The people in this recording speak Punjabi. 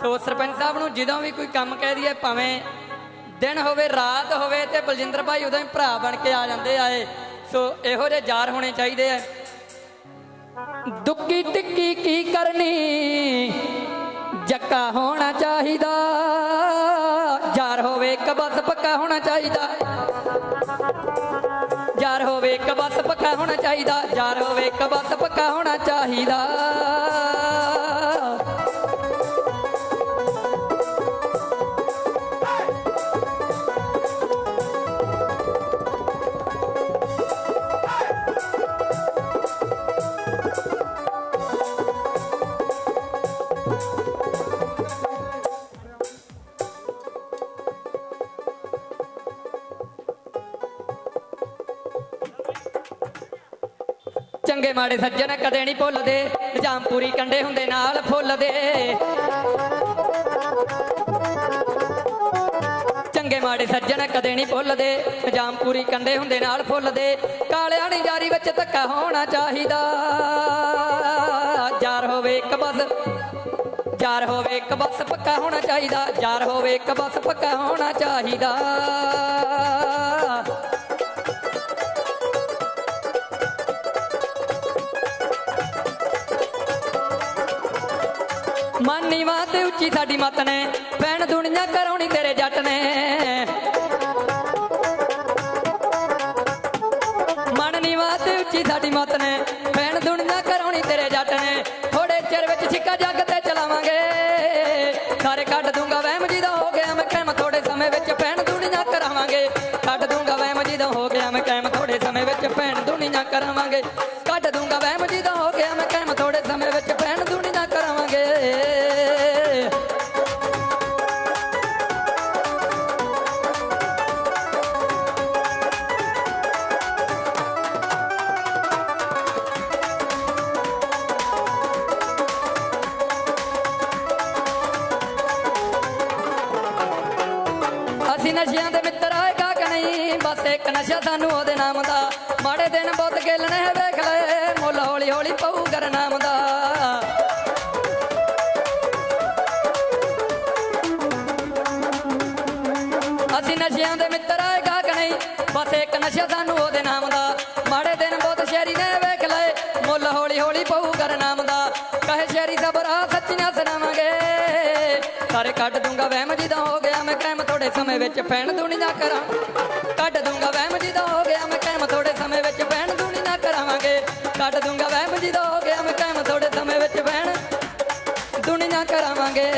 ਸੋ ਸਰਪੰਚ ਸਾਹਿਬ ਨੂੰ ਜਦੋਂ ਵੀ ਕੋਈ ਕੰਮ ਕਹਿ ਦਈਏ, ਭਾਵੇਂ ਦਿਨ ਹੋਵੇ, ਰਾਤ ਹੋਵੇ ਤੇ ਬਲਜਿੰਦਰ ਭਾਈ ਉਦੋਂ ਹੀ ਭਰਾ ਬਣ ਕੇ ਆ ਜਾਂਦੇ ਆਏ ਸੋ ਇਹੋ ਜਿਹੇ ਯਾਰ ਹੋਣੇ ਚਾਹੀਦੇ ਆ। ਦੁੱਕੀ ਟਿੱਕੀ ਕੀ ਕਰਨੀ? ਜੱਕਾ ਹੋਣਾ ਚਾਹੀਦਾ। ਯਾਰ ਹੋਵੇ ਇੱਕ ਬਸ ਪੱਕਾ ਹੋਣਾ ਚਾਹੀਦਾ। ਯਾਰ ਹੋਵੇ ਇੱਕ ਬਸ ਪੱਕਾ ਹੋਣਾ ਚਾਹੀਦਾ। ਯਾਰ ਹੋਵੇ ਇੱਕ ਬਸ ਪੱਕਾ ਹੋਣਾ ਚਾਹੀਦਾ। ਚੰਗੇ ਮਾੜੇ ਸੱਜਣ ਕਦੇ ਨਹੀਂ ਭੁੱਲਦੇ ਨਿਜ਼ਾਮ ਕੰਡੇ ਹੁੰਦੇ ਨਾਲ ਫੁੱਲਦੇ। ਚੰਗੇ ਮਾੜੇ ਸੱਜਣ ਕਦੇ ਨਹੀਂ ਭੁੱਲਦੇ ਨਿਜ਼ਾਮ ਪੂਰੀ ਕੰਡੇ ਹੁੰਦੇ ਨਾਲ ਫੁੱਲਦੇ। ਕਾਲਿਆਂ ਦੀ ਜਾਰੀ ਵਿੱਚ ਧੱਕਾ ਹੋਣਾ ਚਾਹੀਦਾ। ਯਾਰ ਹੋਵੇ ਇੱਕ ਬਸ, ਯਾਰ ਹੋਵੇ ਇੱਕ ਬਸ ਪੱਕਾ ਹੋਣਾ ਚਾਹੀਦਾ। ਯਾਰ ਹੋਵੇ ਇੱਕ ਬਸ ਪੱਕਾ ਹੋਣਾ ਚਾਹੀਦਾ। ਮਾਨੀ ਮਾਂ ਤੇ ਉੱਚੀ ਸਾਡੀ ਮਤ ਨੇ, ਭੈਣ ਦੁਨੀਆ ਕਰਾਉਣੀ ਤੇਰੇ ਜੱਟ ਨੇ। ਮਨ ਨੀਵਾ ਤੇ ਉੱਚੀ ਸਾਡੀ ਮਤ ਨੇ, ਭੈਣ ਦੁਨੀਆ ਕਰਾਉਣੀ ਤੇਰੇ ਜੱਟ ਨੇ। ਥੋੜੇ ਚਿਰ ਵਿੱਚ ਛਿੱਕਾ ਜੱਗ ਤੇ ਚਲਾਵਾਂਗੇ। ਸਾਰੇ ਕੱਢ ਦੂੰਗਾ ਵਹਿਮ ਜੀ ਦਾ ਹੋ ਗਿਆ, ਮੈਂ ਕਹਿਮ ਥੋੜੇ ਸਮੇਂ ਵਿੱਚ ਭੈਣ ਦੁਨੀਆ ਕਰਾਵਾਂਗੇ। ਕੱਢ ਦੂੰਗਾ ਵਹਿਮ ਜੀ ਦਾ ਹੋ ਗਿਆ, ਮੈਂ ਕਹਿਮ ਥੋੜੇ ਸਮੇਂ ਵਿੱਚ ਭੈਣ ਦੁਨੀਆ ਕਰਾਵਾਂਗੇ। ਕੱਢ ਦੂੰਗਾ ਵਹਿਮ ਜੀ ਅਸੀਂ ਨਸ਼ਿਆਂ ਦੇ ਮਿੱਤਰ ਆਏ ਕਾਕ ਨਹੀਂ। ਬਸ ਇੱਕ ਨਸ਼ਾ ਸਾਨੂੰ ਉਹਦੇ ਨਾਮ ਦਾ। ਮਾੜੇ ਦਿਨ ਬਹੁਤ ਗੇਲਣੇ ਵੇਖ ਲੈ ਮੁੱਲ ਹੌਲੀ ਹੌਲੀ ਪਊ ਕਰ ਨਾਮ ਦਾ। ਅਸੀਂ ਨਸ਼ਿਆਂ ਦੇ ਮਿੱਤਰ ਆਏ ਕਾਕ ਨਹੀਂ। ਬਸ ਇੱਕ ਨਸ਼ਾ ਸਾਨੂੰ ਉਹਦੇ ਨਾਮ ਦਾ। ਮਾੜੇ ਦਿਨ ਬਹੁਤ ਸ਼ਹਿਰੀ ਨੇ ਵੇਖ ਲਏ। ਮੁੱਲ ਹੌਲੀ ਹੌਲੀ ਪਊ ਕਰ ਨਾਮ ਦਾ। ਕਹੇ ਸ਼ਹਿਰੀ ਸ਼ੇਰੀ ਸਬਰਾ ਸੱਚੀਆਂ ਸੁਣਾਵਾਂਗੇ। ਸਾਰੇ ਕੱਢ ਦੂੰਗਾ, ਵਹਿਮ ਜੀ ਦਾ ਹੋ ਗਿਆ, ਮੈਂ ਕਹਿਮ ਥੋੜੇ ਸਮੇਂ ਵਿੱਚ ਫੈਨ ਦੁਨੀਆ ਕਰਾਂ। ਕੱਢ ਦੂੰਗਾ, ਵਹਿਮ ਜੀ ਦਾ ਹੋ ਗਿਆ, ਮੈਂ ਕਹਿਮ ਥੋੜੇ ਸਮੇਂ ਵਿੱਚ ਫੈਨ ਦੁਨੀਆ ਕਰਾਵਾਂਗੇ ਕੱਢ ਦੂੰਗਾ, ਵਹਿਮ ਜੀ ਦਾ ਹੋ ਗਿਆ, ਮੈਂ ਕਹਿਮ ਥੋੜੇ ਸਮੇਂ ਵਿੱਚ ਫੈਨ ਦੁਨੀਆ ਕਰਾਵਾਂਗੇ